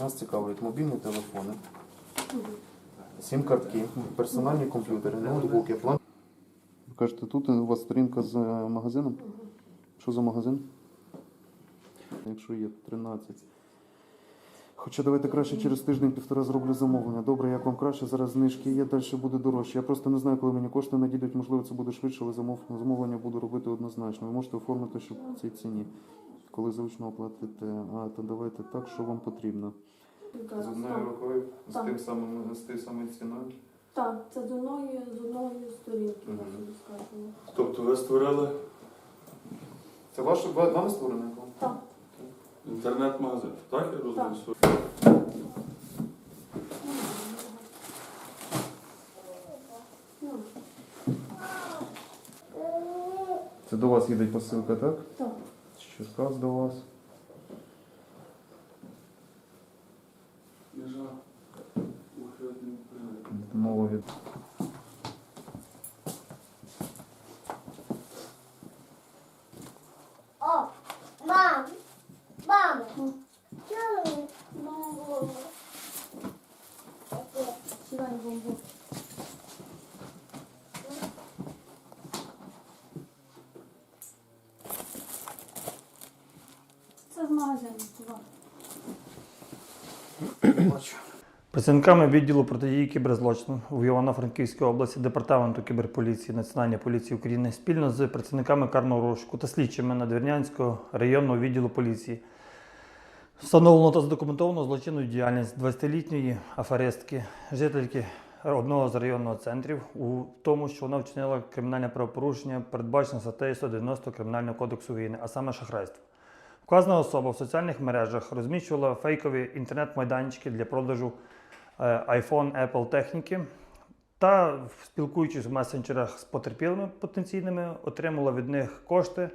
Нас цікавить мобільні телефони, сім-картки, персональні комп'ютери, ноутбуки, план. Ви кажете, тут у вас сторінка з магазином? Що за магазин? Якщо є 13. Хоча давайте краще через тиждень-півтора зроблю замовлення. Добре, як вам краще, зараз знижки є, далі буде дорожче. Я просто не знаю, коли мені кошти надійдуть, можливо, це буде швидше, але замовлення буду робити однозначно. Ви можете оформити, щоб по цій ціні. Коли зручно оплатите, а то давайте так, що вам потрібно. З одною рукою, з тим самим з тією самою ціною. Так, це з одної, з одної сторінки, я собі скажу. Тобто ви створили Це ваше вами створений аккаунт? Так. інтернет-магазин, так я розумію? Ну, Це до вас їде посилка, так? так. З Черкас до вас. Їжа. Ухилний порядок. Мова від. О, мам, мам, чому бомбу? Сідай бомбу. Працівниками відділу протидії кіберзлочину в Івано-Франківській області Департаменту кіберполіції Національної поліції України спільно з працівниками карного розшуку та слідчими Надвірнянського районного відділу поліції встановлено та задокументовано злочинну діяльність 20-літньої аферистки, жительки одного з районного центрів у тому, що вона вчинила кримінальне правопорушення, передбачене статтею 190 Кримінального кодексу України, а саме шахрайство. Вказана особа в соціальних мережах розміщувала фейкові інтернет-майданчики для продажу е, iPhone Apple техніки та, спілкуючись в месенджерах з потерпілими потенційними, отримала від них кошти,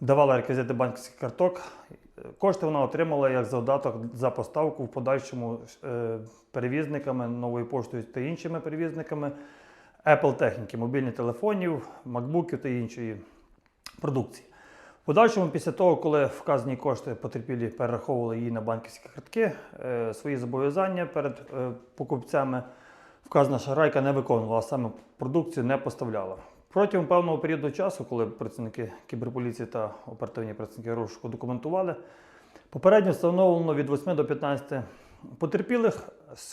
давала реквізити банківських карток. Кошти вона отримала як завдаток за поставку в подальшому е, перевізниками, новою поштою та іншими перевізниками Apple техніки, мобільних телефонів, макбуків та іншої продукції. Подальшому, після того, коли вказані кошти потерпілі перераховували її на банківські картки, е, свої зобов'язання перед е, покупцями, вказана шарайка не виконувала, а саме продукцію не поставляла. Протягом певного періоду часу, коли працівники кіберполіції та оперативні працівники розшуку документували, попередньо встановлено від 8 до 15 потерпілих.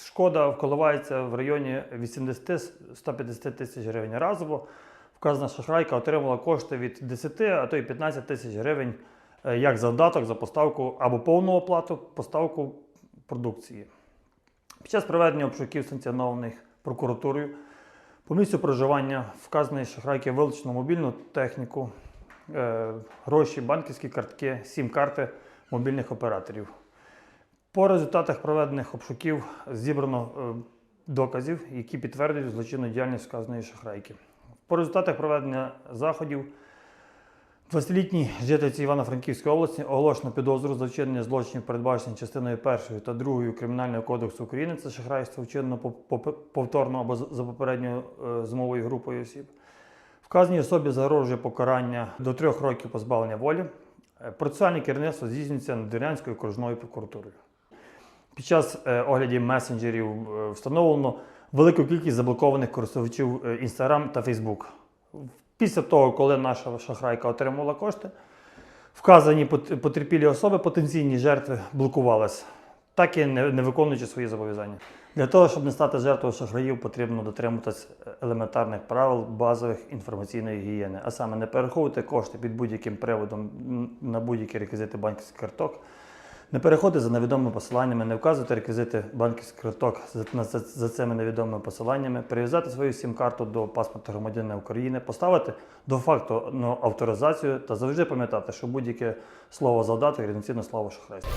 Шкода вколивається в районі 80-150 тисяч гривень разово. Вказана шахрайка отримала кошти від 10, а то й 15 тисяч гривень е, як завдаток за поставку або повну оплату поставку продукції. Під час проведення обшуків санкціонованих прокуратурою по місцю проживання вказаної шахрайки вилучено мобільну техніку, е, гроші, банківські картки, сім-карти мобільних операторів. По результатах проведених обшуків зібрано е, доказів, які підтверджують злочинну діяльність вказаної шахрайки. По результатах проведення заходів 20-літній жительці Івано-Франківської області оголошено підозру за вчинення злочинів, передбачених частиною 1 та 2 Кримінального кодексу України. Це шахрайство вчинено по- по- повторно або за- попередньою е, змовою групою осіб. Вказаній особі загрожує покарання до трьох років позбавлення волі. Е, Процесуальне керівництво здійснюється Надвірнянською окружною прокуратурою. Під час е, оглядів месенджерів встановлено велику кількість заблокованих користувачів е, Instagram та Facebook. Після того, коли наша шахрайка отримала кошти, вказані потерпілі особи, потенційні жертви, блокувалися, так і не, виконуючи свої зобов'язання. Для того, щоб не стати жертвою шахраїв, потрібно дотримуватись елементарних правил базових інформаційної гігієни, а саме не перераховувати кошти під будь-яким приводом на будь-які реквізити банківських карток, не переходити за невідомими посиланнями, не вказувати реквізити банківських карток за, цими невідомими посиланнями, прив'язати свою сім-карту до паспорту громадянина України, поставити до факту ну, авторизацію та завжди пам'ятати, що будь-яке слово завдати рівноцінно слово шахрайство.